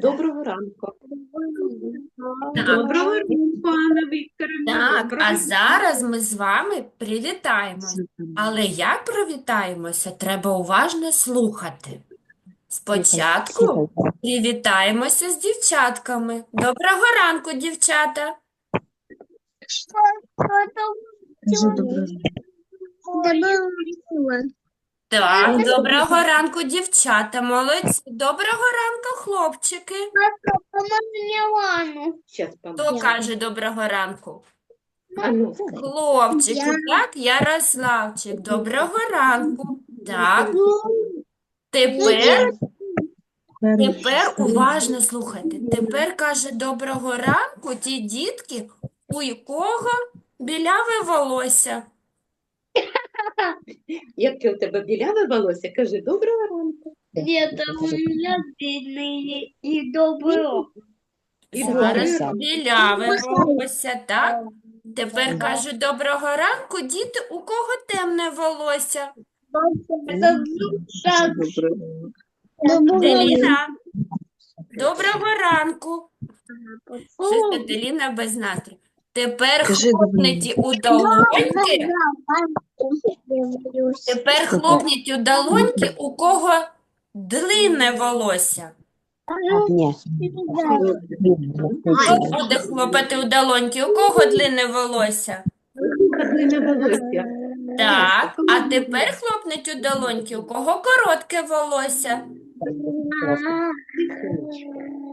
доброго ранку. Доброго ранку, Анна Вікторівна. Так, а зараз ми з вами привітаємось. Але як привітаємося, треба уважно слухати. Спочатку привітаємося з дівчатками. Доброго ранку, дівчата. Так, доброго ранку, дівчата, молодці. Доброго ранку, хлопчики. Хто каже доброго ранку? А ну, Хлопчики, так, Ярославчик, доброго ранку. Так, тепер, тепер уважно слухайте. Тепер каже доброго ранку ті дітки, у якого біляве волосся. яке у тебе біляве волосся? Кажи доброго ранку. Нет, у меня длинные и добрые. І Зараз добре. біляве волосся, так? Тепер каже доброго ранку діти, у кого темне волосся. Это шаг. Деліна, доброго ранку. Щось Деліна без настрою. Тепер хлопніть у долоньки, тепер хлопніть у долоньки, у кого длинне волосся. Ні. Хто буде хлопати у долоньки, у кого? Длинне волосся. Так, а тепер хлопнуть у долоньки, у кого коротке волосся.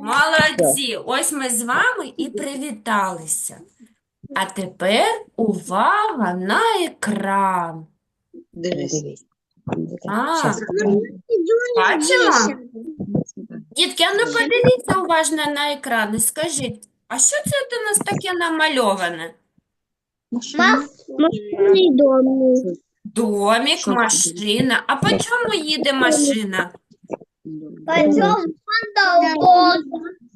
Молодці, ось ми з вами і привіталися. А тепер увага на екран. Дивись. А, Щас. Дітки, а ну подивіться уважно на екран і скажіть, а що це у нас таке намальоване? Машинный дом. Домік, машина. А по чому їде машина? Пойдем на дорогу.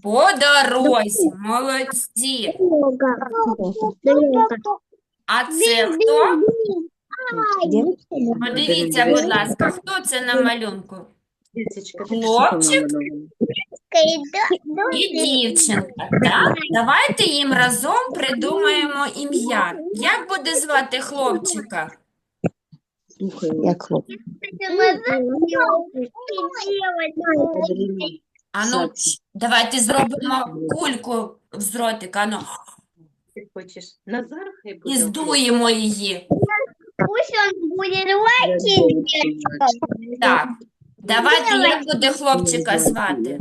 По дорозі. Молодці. А це хто? Подивіться, будь ласка, хто це на малюнку? Хлопчик і дівчинка. Так? Давайте їм разом придумаємо ім'я. Як буде звати хлопчика? Як хлопець. Ану, давайте зробимо кульку з ротика. Ану, Ти хочеш Назар? Хай буде і здуємо її. Пусть он будет лайки. Так. Давайте, як буде хлопчика звати?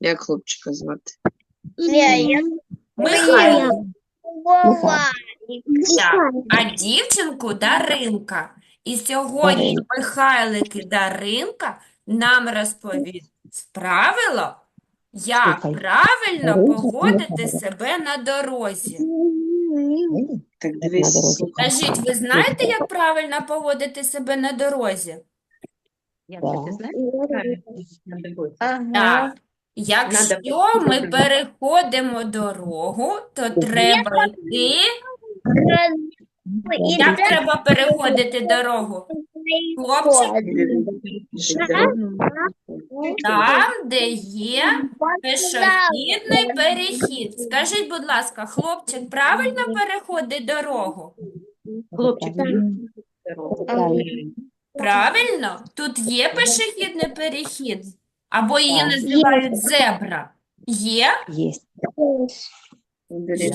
Як хлопчика звати? Михайло. Так. А дівчинку Даринка. І сьогодні Михайлик і Даринка нам розповість правило, як Слухай. правильно поводити себе на дорозі. Так дивись, дорозі. слухай. Скажіть, ви знаєте, як правильно поводити себе на дорозі? Ти знаєш? Так. Якщо ми переходимо дорогу, то треба йти. Як треба переходити дорогу? Хлопчик, там, де є пішохідний перехід. Скажіть, будь ласка, хлопчик правильно переходить дорогу? Хлопчик, Правильно. Правильно? Тут є пішохідний перехід? Або її називають зебра? Є? Є.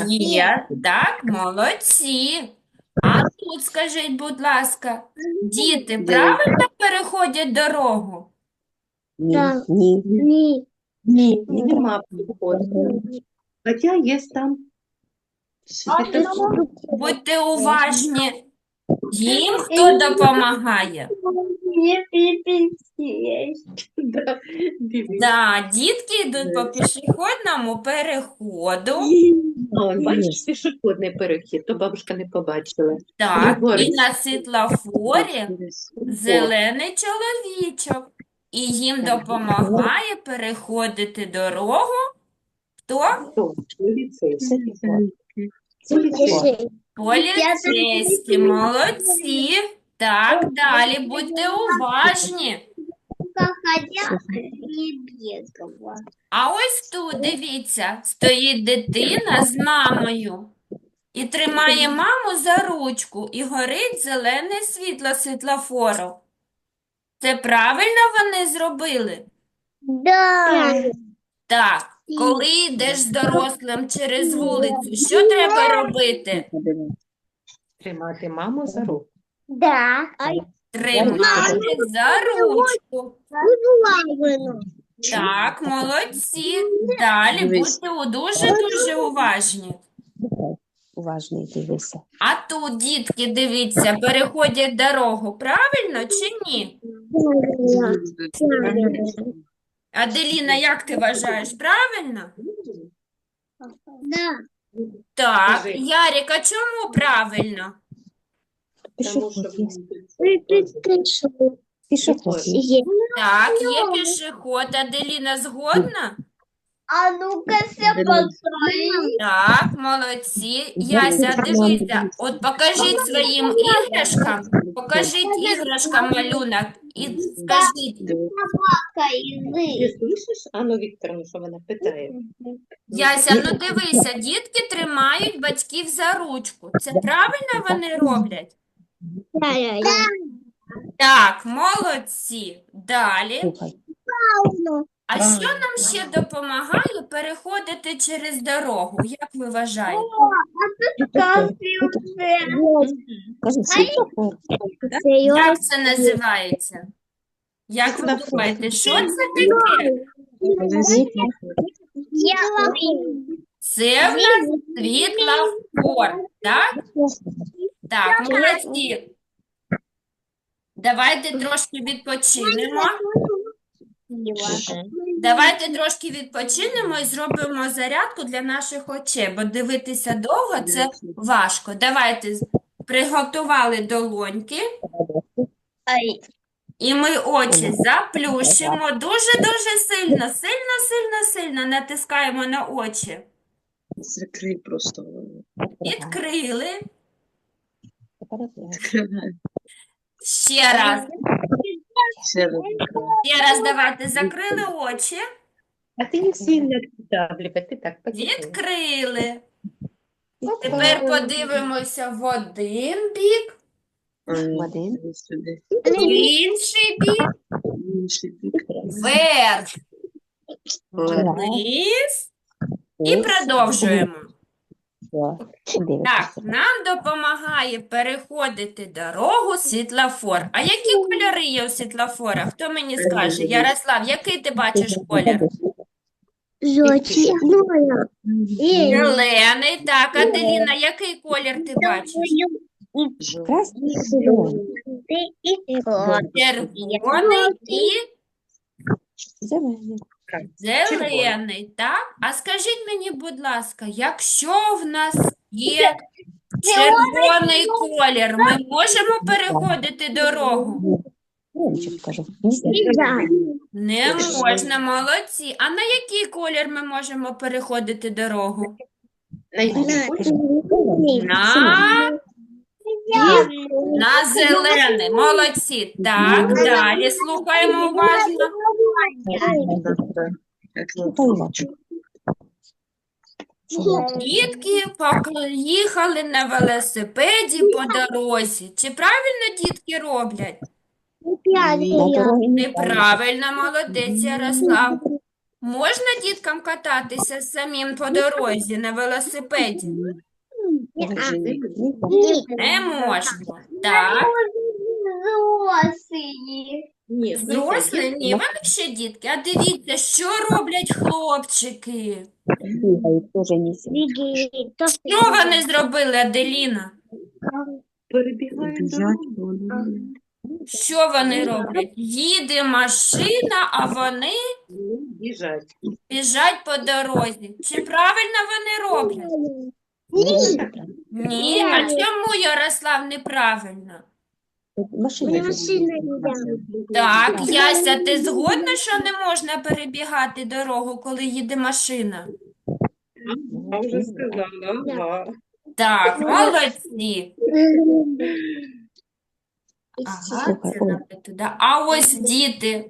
Є, так, молодці. Тут скажіть, будь ласка, діти правильно переходять дорогу? Ні. Так. Ні. Ні. Ні. нема підходу. Хоча є там. Будьте уважні. Їм хто допомагає? Да, дивись. Да, дітки йдуть по пішохідному переходу. Бачиш, пішохідний перехід, то бабушка не побачила. Так, і на світлофорі зелений чоловічок. І їм допомагає переходити дорогу. Хто? Хто? Поліцейський. Поліцейський. Поліцейські, молодці. Так, далі будьте уважні. ходя. А ось тут, дивіться, стоїть дитина з мамою і тримає маму за ручку, і горить зелене світло світлофору. Це правильно вони зробили? Да. Так, коли йдеш з дорослим через вулицю, що треба робити? Тримати маму за руку. Да. Тримати за ручку. Так, молодці. Далі будьте дуже-дуже уважні. Уважний дивися. А тут, дітки, дивіться, переходять дорогу, правильно чи ні? Аделіна, як ти вважаєш, правильно? Да. Так, Скажи. Яріка, чому правильно? Пішоход. Так, є пішоход. Аделіна згодна? А ну-ка все построим. Так, молодці. Яся, дивіться, от покажіть своїм іграшкам, покажіть іграшкам малюнок і скажіть, Ти слышиш Анну Вікторовну, що вона питає? Яся, ну дивися, дітки тримають батьків за ручку. Це правильно вони роблять? Так, молодці. Далі. А що нам ще допомагає переходити через дорогу? Як ви вважаєте? Як це називається? Як ви думаєте, що це таке? Це в нас світлофор, так? Так, молодці. Давайте трошки відпочинемо. Давайте трошки відпочинемо і зробимо зарядку для наших очей, бо дивитися довго це важко. Давайте приготували долоньки. І ми очі заплющимо дуже-дуже сильно, сильно, сильно, сильно натискаємо на очі. Закрий просто. Відкрили. Ще раз. Ще раз. Ще раз давайте закрили очі. А ти не сильно вдавлювай, ти так потихеньку. Відкрили. Тепер подивимося в один бік, Один. сюди. в інший бік, Інший бік. вверх, вниз і продовжуємо. Так, нам допомагає переходити дорогу світлофор. А які кольори є у світлофора? Хто мені скаже? Ярослав, який ти бачиш колір? Зелений. Так, Аделіна, який колір ти бачиш? Червоний і Зелений. Зелений, так? А скажіть мені, будь ласка, якщо в нас є червоний колір, ми можемо переходити дорогу? Не можна, молодці. А на який колір ми можемо переходити дорогу? На, на зелений. Молодці. Так, далі слухаємо уважно. Дітки поїхали на велосипеді по дорозі. Чи правильно дітки роблять? Неправильно, молодець Ярослав. Можна діткам кататися самим по дорозі на велосипеді? Не можна. Так, Ні, взрослі, ні, вони ще дітки. А дивіться, що роблять хлопчики. бігають, теж не Що вони зробили, Аделіна? перебігають дорогу. Що вони роблять? Їде машина, а вони Біжать. біжать по дорозі. Чи правильно вони роблять? Ні, а чому, Ярослав, неправильно? Машина. Так, Яся, ти згодна, що не можна перебігати дорогу, коли їде машина? Я вже сказала, ага. Так, молодці. Ага, це. А ось діти,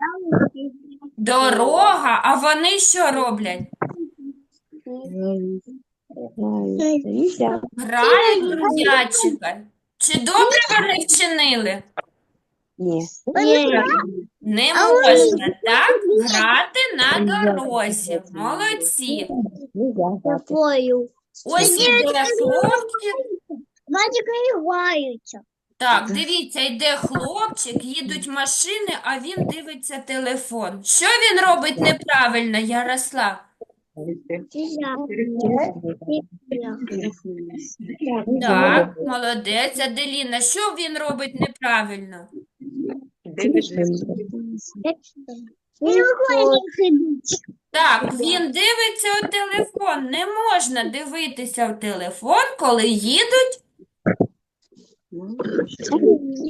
дорога, а вони що роблять? Знаю. Грають в м'ячика. Чи добре вони вчинили? Ні. Не можна так грати на дорозі. Молодці. Такою. Ось іде хлопчик. Батька граються. Так, дивіться, йде хлопчик, їдуть машини, а він дивиться телефон. Що він робить неправильно, Ярослав? Так, молодець. Аделіна, що він робить неправильно? Так, він дивиться у телефон. Не можна дивитися в телефон, коли їдуть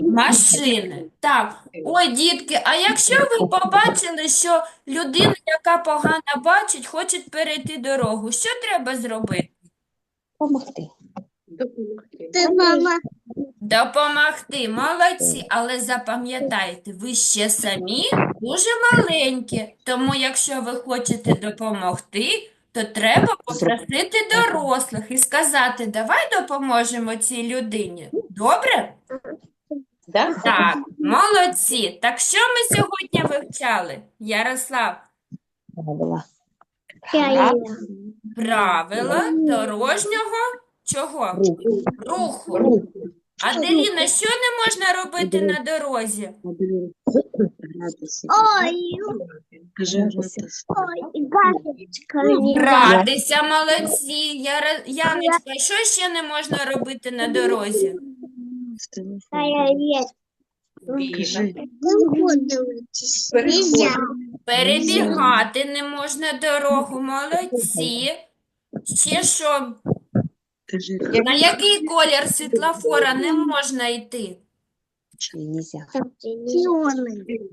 машини. Так, ой, дітки, а якщо ви побачили, що людина, яка погано бачить, хоче перейти дорогу, що треба зробити? Помогти. Допомогти. Допомогти, молодці, але запам'ятайте, ви ще самі дуже маленькі, тому якщо ви хочете допомогти, то треба попросити дорослих і сказати, давай допоможемо цій людині. Добре? Да? Так, молодці. Так що ми сьогодні вивчали, Ярослав? Правила. Правила дорожнього чого? Руху. Аделіна, що не можна робити на дорозі? Гратися. Ой, Кажи гратися. ой, гасочка Гратися, молодці. Яра- Яночка, що ще не можна робити на дорозі? В телефон. Кажи. Нельзя. Перебігати не можна дорогу, молодці. Ще що? Кажи. На який колір світлофора не можна йти? Нельзя.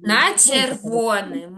На червоний.